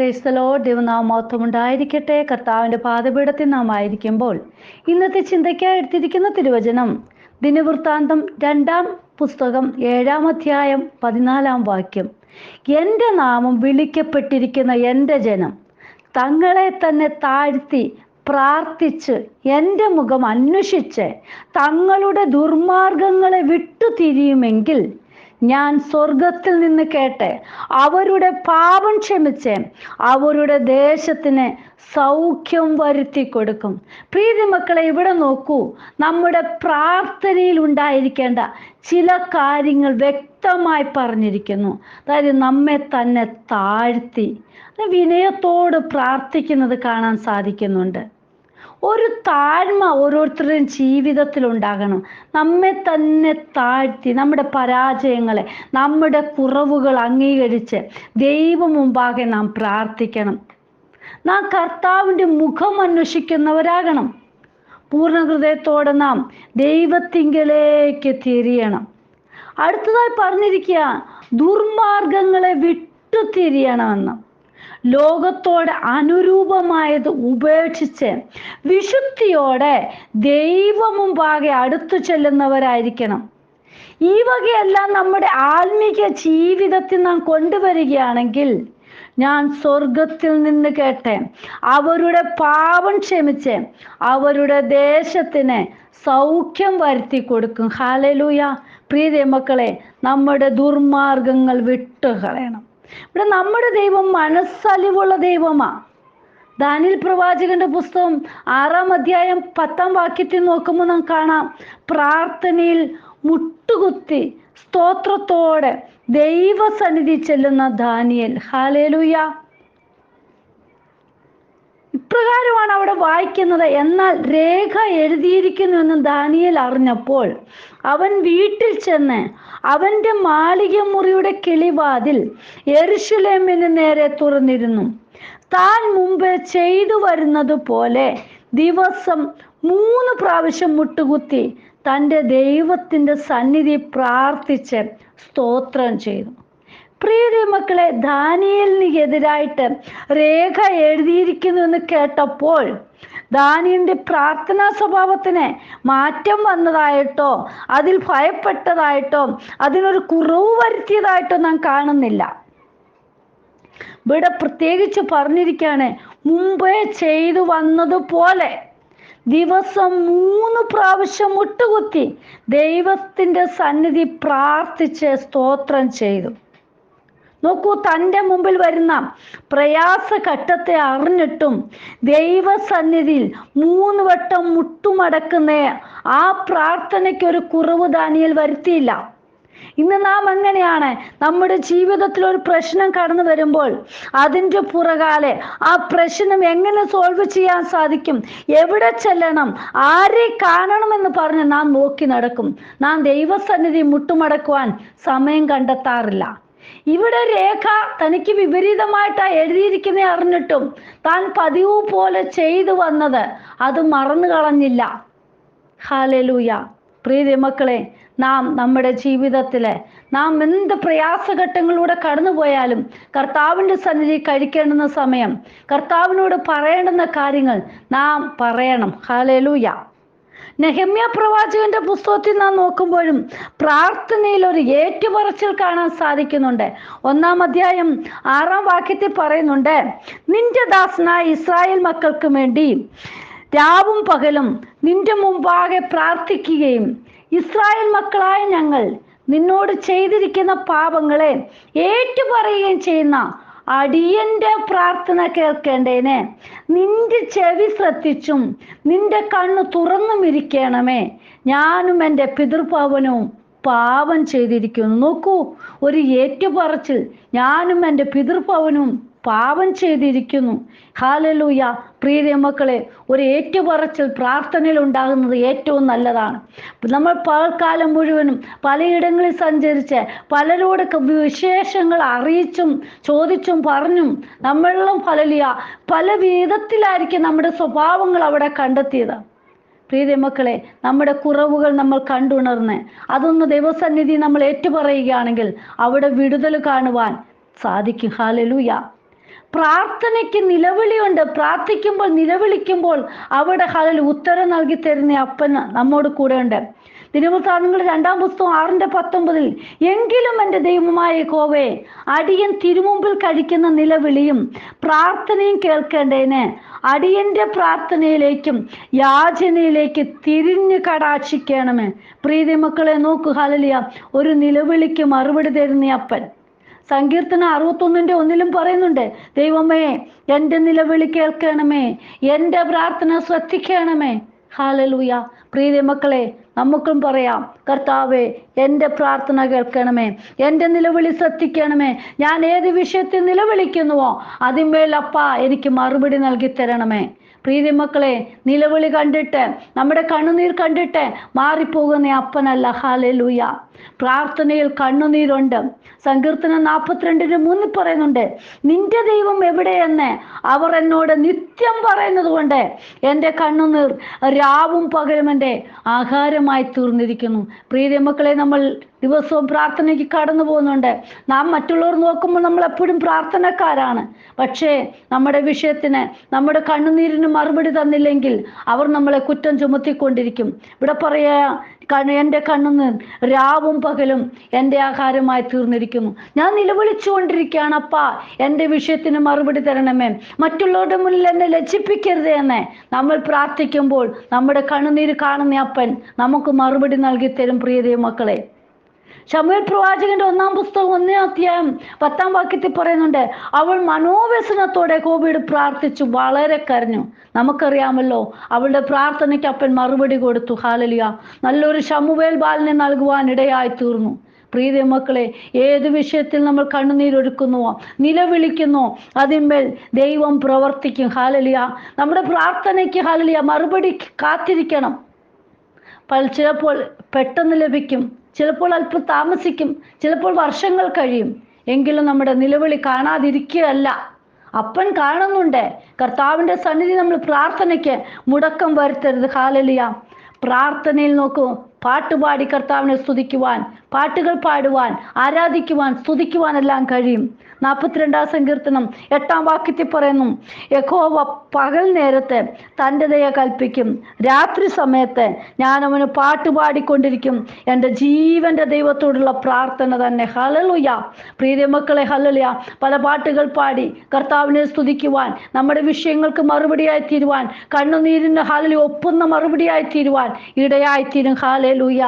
ക്രൈസ്തലോ ദൈവനാമത്വം ഉണ്ടായിരിക്കട്ടെ കർത്താവിന്റെ പാതപീഠത്തിൽ നാം ആയിരിക്കുമ്പോൾ ഇന്നത്തെ ചിന്തയ്ക്കായി എടുത്തിരിക്കുന്ന തിരുവചനം ദിനവൃത്താന്തം രണ്ടാം പുസ്തകം ഏഴാം അധ്യായം പതിനാലാം വാക്യം. എന്റെ നാമം വിളിക്കപ്പെട്ടിരിക്കുന്ന എന്റെ ജനം തങ്ങളെ തന്നെ താഴ്ത്തി പ്രാർത്ഥിച്ച് എന്റെ മുഖം അന്വേഷിച്ച് തങ്ങളുടെ ദുർമാർഗങ്ങളെ വിട്ടുതിരിയുമെങ്കിൽ ഞാൻ സ്വർഗത്തിൽ നിന്ന് കേട്ട് അവരുടെ പാപം ക്ഷമിച്ച് അവരുടെ ദേശത്തിന് സൗഖ്യം വരുത്തി കൊടുക്കും. പ്രീതി മക്കളെ ഇവിടെ നോക്കൂ നമ്മുടെ പ്രാർത്ഥനയിൽ ഉണ്ടായിരിക്കേണ്ട ചില കാര്യങ്ങൾ വ്യക്തമായി പറഞ്ഞിരിക്കുന്നു. അതായത് നമ്മെ തന്നെ താഴ്ത്തി വിനയത്തോട് പ്രാർത്ഥിക്കുന്നത് കാണാൻ സാധിക്കുന്നുണ്ട്. ഒരു താഴ്മ ഓരോരുത്തരുടെയും ജീവിതത്തിൽ ഉണ്ടാകണം നമ്മെ തന്നെ താഴ്ത്തി നമ്മുടെ പരാജയങ്ങളെ നമ്മുടെ കുറവുകൾ അംഗീകരിച്ച് ദൈവം മുമ്പാകെ നാം പ്രാർത്ഥിക്കണം. നാം കർത്താവിന്റെ മുഖം അന്വേഷിക്കുന്നവരാകണം. പൂർണ ഹൃദയത്തോടെ നാം ദൈവത്തിങ്കലേക്ക് തിരിയണം അടുത്തതായി പറഞ്ഞിരിക്കുക ദുർമാർഗങ്ങളെ വിട്ടു തിരിയണമെന്ന് ലോകത്തോട് അനുരൂപമായത് ഉപേക്ഷിച്ച് വിശുദ്ധിയോടെ ദൈവമുമ്പാകെ അടുത്തു ചെല്ലുന്നവരായിരിക്കണം. ഈ വകയെല്ലാം നമ്മുടെ ആത്മീക ജീവിതത്തിൽ നാം കൊണ്ടുവരികയാണെങ്കിൽ ഞാൻ സ്വർഗത്തിൽ നിന്ന് കേട്ടെ അവരുടെ പാപം ക്ഷമിച്ച് അവരുടെ ദേശത്തിന് സൗഖ്യം വരുത്തി കൊടുക്കും. ഹാലലൂയ പ്രീതി മക്കളെ നമ്മുടെ ദുർമാർഗങ്ങൾ വിട്ടുകളയണം. ഇവിടെ നമ്മുടെ ദൈവം മനസ്സലിവുള്ള ദൈവമാ. ദാനിൽ പ്രവാചകന്റെ പുസ്തകം ആറാം അധ്യായം പത്താം വാക്യത്തിൽ നോക്കുമ്പോൾ നാം കാണാം പ്രാർത്ഥനയിൽ മുട്ടുകുത്തി സ്തോത്രത്തോടെ ദൈവസന്നിധി ചെല്ലുന്ന ദാനിയൽ. ഹാലേലുയ ഇപ്രകാരമാണ് അവിടെ വായിക്കുന്നത്. എന്നാൽ രേഖ എഴുതിയിരിക്കുന്നുവെന്ന് ദാനിയൽ അറിഞ്ഞപ്പോൾ അവൻ വീട്ടിൽ ചെന്ന് അവന്റെ മാളിക മുറിയുടെ കിളിവാതിൽ എരുഷലേമിന് നേരെ തുറന്നിരുന്നു. താൻ മുമ്പ് ചെയ്തു വരുന്നത് പോലെ ദിവസം മൂന്ന് പ്രാവശ്യം മുട്ടുകുത്തി തന്റെ ദൈവത്തിന്റെ സന്നിധി പ്രാർത്ഥിച്ച് സ്തോത്രം ചെയ്തു. പ്രിയ മക്കളെ ദാനിയലിന് എതിരായിട്ട് രേഖ എഴുതിയിരിക്കുന്നു എന്ന് കേട്ടപ്പോൾ ദാനിയന്റെ പ്രാർത്ഥനാ സ്വഭാവത്തിന് മാറ്റം വന്നതായിട്ടോ അതിൽ ഭയപ്പെട്ടതായിട്ടോ അതിനൊരു കുറവ് വരുത്തിയതായിട്ടോ നാം കാണുന്നില്ല. ഇവിടെ പ്രത്യേകിച്ച് പറഞ്ഞിരിക്കുകയാണ് മുമ്പേ ചെയ്തു വന്നതുപോലെ ദിവസം മൂന്ന് പ്രാവശ്യം മുട്ടുകുത്തി ദൈവത്തിന്റെ സന്നിധി പ്രാർത്ഥിച്ച് സ്തോത്രം ചെയ്തു. നോക്കൂ തന്റെ മുമ്പിൽ വരുന്ന പ്രയാസഘട്ടത്തെ അറിഞ്ഞിട്ടും ദൈവസന്നിധിയിൽ മൂന്ന് വട്ടം മുട്ടുമടക്കുന്ന ആ പ്രാർത്ഥനയ്ക്ക് ഒരു കുറവ് ദാനിയിൽ വരുത്തിയില്ല. ഇന്ന് നാം അങ്ങനെയാണ് നമ്മുടെ ജീവിതത്തിൽ ഒരു പ്രശ്നം കടന്നു വരുമ്പോൾ അതിന്റെ പുറകാലെ ആ പ്രശ്നം എങ്ങനെ സോൾവ് ചെയ്യാൻ സാധിക്കും എവിടെ ചെല്ലണം ആരെ കാണണമെന്ന് പറഞ്ഞ് നാം നോക്കി നടക്കും. നാം ദൈവസന്നിധി മുട്ടുമടക്കുവാൻ സമയം കണ്ടെത്താറില്ല. ഇവിടെ രേഖ തനിക്ക് വിപരീതമായിട്ടാ എഴുതിയിരിക്കുന്ന അറിഞ്ഞിട്ടും താൻ പതിവ് പോലെ ചെയ്തു വന്നത് അത് മറന്നു കളഞ്ഞില്ല. ഹാലലൂയ പ്രീതി മക്കളെ നാം നമ്മുടെ ജീവിതത്തിലെ നാം എന്ത് പ്രയാസഘട്ടങ്ങളിലൂടെ കടന്നുപോയാലും കർത്താവിന്റെ സന്നിധി കഴിക്കേണ്ടുന്ന സമയം കർത്താവിനോട് പറയേണ്ടുന്ന കാര്യങ്ങൾ നാം പറയണം. ഹാലലൂയ നെഹമ്യ പ്രവാചകന്റെ പുസ്തകത്തിൽ നാം നോക്കുമ്പോഴും പ്രാർത്ഥനയിൽ ഒരു ഏറ്റുപറച്ചിൽ കാണാൻ സാധിക്കുന്നുണ്ട്. ഒന്നാം അധ്യായം ആറാം വാക്യത്തിൽ പറയുന്നുണ്ട് നിന്റെ ദാസനായ ഇസ്രായേൽ മക്കൾക്ക് വേണ്ടി രാവും പകലും നിന്റെ മുമ്പാകെ പ്രാർത്ഥിക്കുകയും ഇസ്രായേൽ മക്കളായ ഞങ്ങൾ നിന്നോട് ചെയ്തിരിക്കുന്ന പാപങ്ങളെ ഏറ്റുപറയുകയും ചെയ്യുന്ന അടിയന്റെ പ്രാർത്ഥന കേൾക്കേണ്ടേനെ. നിന്റെ ചെവി ശ്രദ്ധിച്ചും നിന്റെ കണ്ണ് തുറന്നും ഇരിക്കണമേ. ഞാനും എന്റെ പിതൃഭവനവും പാപം ചെയ്തിരിക്കുന്നു. നോക്കൂ ഒരു ഏറ്റുപറച്ചിൽ. ഞാനും എന്റെ പിതൃഭവനവും പാപം ചെയ്തിരിക്കുന്നു. ഹാലലൂയ പ്രിയ മക്കളെ ഒരു ഏറ്റുപറച്ചിൽ പ്രാർത്ഥനയിൽ ഉണ്ടാകുന്നത് ഏറ്റവും നല്ലതാണ്. നമ്മൾ പകൽക്കാലം മുഴുവനും പലയിടങ്ങളിൽ സഞ്ചരിച്ച് പലരോട് വിശേഷങ്ങൾ അറിയിച്ചും ചോദിച്ചും പറഞ്ഞും നമ്മളും ഫലലിയ പല വിധത്തിലായിരിക്കും നമ്മുടെ സ്വഭാവങ്ങൾ അവിടെ കണ്ടെത്തിയത്. പ്രീതി മക്കളെ നമ്മുടെ കുറവുകൾ നമ്മൾ കണ്ടുണർന്ന് അതൊന്ന് ദൈവസന്നിധി നമ്മൾ ഏറ്റുപറയുകയാണെങ്കിൽ അവിടെ വിടുതൽ കാണുവാൻ സാധിക്കും. ഹാലലൂയ പ്രാർത്ഥനയ്ക്ക് നിലവിളിയുണ്ട്. പ്രാർത്ഥിക്കുമ്പോൾ നിലവിളിക്കുമ്പോൾ അവിടെ ഹലിൽ ഉത്തരം നൽകി തരുന്ന അപ്പൻ നമ്മോട് കൂടെ ഉണ്ട് ദിനവൃത്താന്തങ്ങൾ രണ്ടാം പുസ്തകം ആറിന്റെ പത്തൊമ്പതിൽ എങ്കിലും എന്റെ ദൈവമായ കോവേ അടിയൻ തിരുമുമ്പിൽ കഴിക്കുന്ന നിലവിളിയും പ്രാർത്ഥനയും കേൾക്കേണ്ടതിന് അടിയന്റെ പ്രാർത്ഥനയിലേക്കും യാചനയിലേക്ക് തിരിഞ്ഞു കടാക്ഷിക്കണമേ. പ്രീതി മക്കളെ നോക്കു ഹലലിയ ഒരു നിലവിളിക്ക് മറുപടി തരുന്ന അപ്പൻ. സങ്കീർത്തന അറുപത്തൊന്നിന്റെ ഒന്നിലും പറയുന്നുണ്ട് ദൈവമേ എന്റെ നിലവിളി കേൾക്കണമേ എന്റെ പ്രാർത്ഥന ശ്രദ്ധിക്കണമേ. ഹാലലൂയ. പ്രീതി മക്കളെ നമുക്കും പറയാം കർത്താവേ എന്റെ പ്രാർത്ഥന കേൾക്കണമേ എന്റെ നിലവിളി ശ്രദ്ധിക്കണമേ ഞാൻ ഏത് വിഷയത്തിൽ നിലവിളിക്കുന്നുവോ അതിന്മേലപ്പ എനിക്ക് മറുപടി നൽകി തരണമേ പ്രീതി മക്കളെ നിലവിളി കണ്ടിട്ട് നമ്മുടെ കണ്ണുനീർ കണ്ടിട്ട് മാറിപ്പോകുന്ന അപ്പനല്ല. ഹാലലൂയ പ്രാർത്ഥനയിൽ കണ്ണുനീരുണ്ട്. സങ്കീർത്തനം നാൽപ്പത്തിരണ്ടിന് മൂന്നിൽ പറയുന്നുണ്ട് നിന്റെ ദൈവം എവിടെയെന്ന് അവർ എന്നോട് നിത്യം പറയുന്നത് കൊണ്ട് എന്റെ കണ്ണുനീർ രാവും പകലും എന്റെ ആഹാരമായി തീർന്നിരിക്കുന്നു. പ്രീതി മക്കളെ നമ്മൾ ദിവസവും പ്രാർത്ഥനയ്ക്ക് കടന്നു പോകുന്നുണ്ട്. നാം മറ്റുള്ളവർ നോക്കുമ്പോൾ നമ്മൾ എപ്പോഴും പ്രാർത്ഥനക്കാരാണ്. പക്ഷേ നമ്മുടെ വിഷയത്തിന് നമ്മുടെ കണ്ണുനീരിന് മറുപടി തന്നില്ലെങ്കിൽ അവർ നമ്മളെ കുറ്റം ചുമത്തിക്കൊണ്ടിരിക്കും. ഇവിടെ പറയാ എന്റെ കണ്ണുനീർ രാവും പകലും എന്റെ ആഹാരമായി തീർന്നിരിക്കുന്നു. ഞാൻ നിലവിളിച്ചുകൊണ്ടിരിക്കുകയാണ് അപ്പാ എന്റെ വിഷയത്തിന് മറുപടി തരണമേ. മറ്റുള്ളവരുടെ മുന്നിൽ എന്നെ ലജ്ജിപ്പിക്കരുത് എന്നെ നമ്മൾ പ്രാർത്ഥിക്കുമ്പോൾ നമ്മുടെ കണ്ണുനീര് കാണുന്ന അപ്പൻ നമുക്ക് മറുപടി നൽകി തരും പ്രിയതേ മക്കളെ. ശമുവേൽ പ്രവാചകന്റെ ഒന്നാം പുസ്തകം ഒന്നാം അധ്യായം പത്താം വാക്യത്തിൽ പറയുന്നുണ്ട് അവൾ മനോവ്യസനത്തോടെ കോപിയോട് പ്രാർത്ഥിച്ചു വളരെ കരഞ്ഞു. നമുക്കറിയാമല്ലോ അവളുടെ പ്രാർത്ഥനയ്ക്ക് അപ്പൻ മറുപടി കൊടുത്തു ഹാലലിയ. നല്ലൊരു ശമുവേൽ ബാലിനെ നൽകുവാൻ ഇടയായി തീർന്നു. പ്രീതി മക്കളെ ഏത് വിഷയത്തിൽ നമ്മൾ കണ്ണുനീരൊഴുക്കുന്നുവോ നിലവിളിക്കുന്നു അതിന്മേൽ ദൈവം പ്രവർത്തിക്കും. ഹാലലിയ. നമ്മുടെ പ്രാർത്ഥനയ്ക്ക് ഹാലലിയ മറുപടി കാത്തിരിക്കണം. പല ചിലപ്പോൾ പെട്ടെന്ന് ലഭിക്കും. ചിലപ്പോൾ അല്പം താമസിക്കും ചിലപ്പോൾ വർഷങ്ങൾ കഴിയും. എങ്കിലും നമ്മുടെ നിലവിളി കാണാതിരിക്കുകയല്ല. അപ്പൻ കാണുന്നുണ്ട്. കർത്താവിന്റെ സന്നിധി നമ്മൾ പ്രാർത്ഥനയ്ക്ക് മുടക്കം വരുത്തരുത്. ഹാലലിയ പ്രാർത്ഥനയിൽ നോക്കൂ. പാട്ടുപാടി കർത്താവിനെ സ്തുതിക്കുവാൻ പാട്ടുകൾ പാടുവാൻ ആരാധിക്കുവാൻ സ്തുതിക്കുവാൻ എല്ലാം കഴിയും. നാൽപ്പത്തിരണ്ടാം സങ്കീർത്തനം എട്ടാം വാക്യത്തിൽ പറയുന്നു യഹോവ പകൽ നേരത്തെ തന്റെ ദയ കൽപ്പിക്കും. രാത്രി സമയത്ത് ഞാൻ അവന് പാട്ടുപാടിക്കൊണ്ടിരിക്കും എന്റെ ജീവന്റെ ദൈവത്തോടുള്ള പ്രാർത്ഥന തന്നെ. ഹലലുയ പ്രീതി മക്കളെ ഹലലുയ പല പാട്ടുകൾ പാടി കർത്താവിനെ സ്തുതിക്കുവാൻ നമ്മുടെ വിഷയങ്ങൾക്ക് മറുപടിയായി തീരുവാൻ കണ്ണുനീരിന് ഹലലി ഒപ്പുന്ന മറുപടിയായി തീരുവാൻ ഇടയായി തീരും ഹാലലൂയ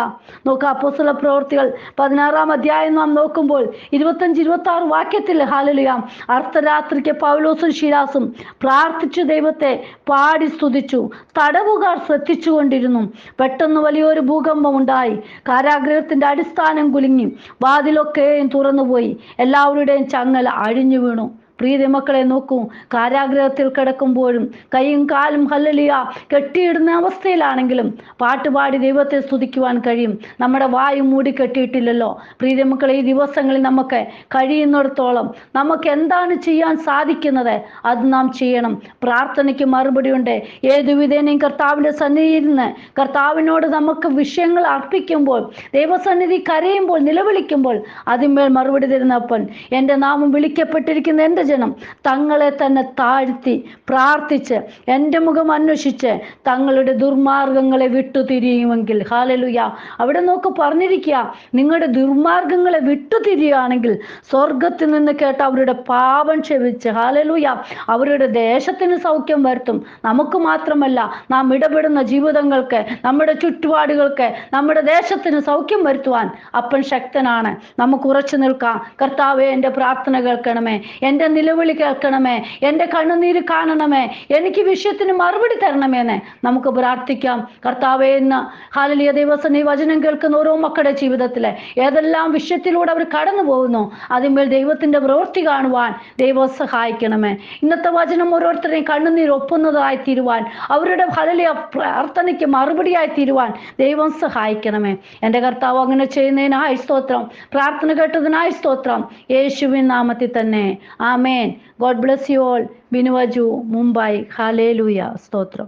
നോക്കുക അപ്പോസ്തല പ്രവർത്തികൾ പതിനാറാം അധ്യായം നാം നോക്കുമ്പോൾ ഇരുപത്തഞ്ച് ഇരുപത്തി ആറ് വാക്യത്തിൽ ഹാലലുയ അർദ്ധരാത്രിക്ക് പൗലോസും ഷിരാസും പ്രാർത്ഥിച്ചു ദൈവത്തെ പാടി സ്തുതിച്ചു. തടവുകാർ ശ്രദ്ധിച്ചുകൊണ്ടിരുന്നു. പെട്ടെന്ന് വലിയൊരു ഭൂകമ്പം ഉണ്ടായി. കാരാഗ്രഹത്തിന്റെ അടിസ്ഥാനം കുലുങ്ങി. വാതിലൊക്കെയും തുറന്നുപോയി. എല്ലാവരുടെയും ചങ്ങല അഴിഞ്ഞു വീണു പ്രീതി മക്കളെ നോക്കൂ. കാരാഗ്രഹത്തിൽ കിടക്കുമ്പോഴും കൈയും കാലും ഹല്ലലിയ കെട്ടിയിടുന്ന അവസ്ഥയിലാണെങ്കിലും പാട്ടുപാടി ദൈവത്തെ സ്തുതിക്കുവാൻ കഴിയും. നമ്മുടെ വായു മൂടി കെട്ടിയിട്ടില്ലല്ലോ. പ്രീതി മക്കളെ ഈ ദിവസങ്ങളിൽ നമുക്ക് കഴിയുന്നിടത്തോളം നമുക്ക് എന്താണ് ചെയ്യാൻ സാധിക്കുന്നത്? അത് നാം ചെയ്യണം. പ്രാർത്ഥനയ്ക്ക് മറുപടിയുണ്ട്. ഏതു വിധേനയും കർത്താവിന്റെ സന്നിധിയിൽ നിന്ന് കർത്താവിനോട് നമുക്ക് വിഷയങ്ങൾ അർപ്പിക്കുമ്പോൾ ദൈവസന്നിധി കരയുമ്പോൾ നിലവിളിക്കുമ്പോൾ അതിന്മേൽ മറുപടി തരുന്നപ്പൻ എന്റെ നാമം വിളിക്കപ്പെട്ടിരിക്കുന്ന എന്റെ ജനം തങ്ങളെ തന്നെ താഴ്ത്തി പ്രാർത്ഥിച്ച് എന്റെ മുഖം അന്വേഷിച്ച് തങ്ങളുടെ ദുർമാർഗങ്ങളെ വിട്ടുതിരിയുമെങ്കിൽ. ഹാലലുയ അവിടെ നോക്ക് പറഞ്ഞിരിക്കുക നിങ്ങളുടെ ദുർമാർഗങ്ങളെ വിട്ടുതിരിയുകയാണെങ്കിൽ സ്വർഗത്തിൽ നിന്ന് കേട്ട അവരുടെ പാപം ക്ഷമിച്ച്. ഹാലലുയ അവരുടെ ദേശത്തിന് സൗഖ്യം വരുത്തും. നമുക്ക് മാത്രമല്ല നാം ഇടപെടുന്ന ജീവിതങ്ങൾക്ക് നമ്മുടെ ചുറ്റുപാടുകൾക്ക് നമ്മുടെ ദേശത്തിന് സൗഖ്യം വരുത്തുവാൻ അപ്പൻ ശക്തനാണ്. നമുക്ക് ഉറച്ചു നിൽക്കാം. കർത്താവെ എന്റെ പ്രാർത്ഥന കേൾക്കണമേ. എന്റെ നിലവിളി കേൾക്കണമേ എന്റെ കണ്ണുനീര് കാണണമേ. എനിക്ക് വിഷയത്തിന് മറുപടി തരണമേന്ന് നമുക്ക് പ്രാർത്ഥിക്കാം. കർത്താവെ എന്ന് ഹാലലിയ ദിവസം ഈ വചനം കേൾക്കുന്ന ഓരോ മക്കളുടെ ജീവിതത്തിലെ ഏതെല്ലാം വിഷയത്തിലൂടെ അവർ കടന്നു പോകുന്നു അതിന്മേൽ ദൈവത്തിന്റെ പ്രവൃത്തി കാണുവാൻ ദൈവം സഹായിക്കണമേ. ഇന്നത്തെ വചനം ഓരോരുത്തരെയും കണ്ണുനീര് ഒപ്പുന്നതായി തീരുവാൻ അവരുടെ ഹലലിയ പ്രാർത്ഥനയ്ക്ക് മറുപടിയായി തീരുവാൻ ദൈവം സഹായിക്കണമേ. എന്റെ കർത്താവ് അങ്ങനെ ചെയ്യുന്നതിനായി സ്തോത്രം പ്രാർത്ഥന കേട്ടതിനായി സ്തോത്രം. യേശുവിൻ നാമത്തിൽ തന്നെ. Amen God bless you all ബിനുവജു Mumbai hallelujah സ്തോത്രം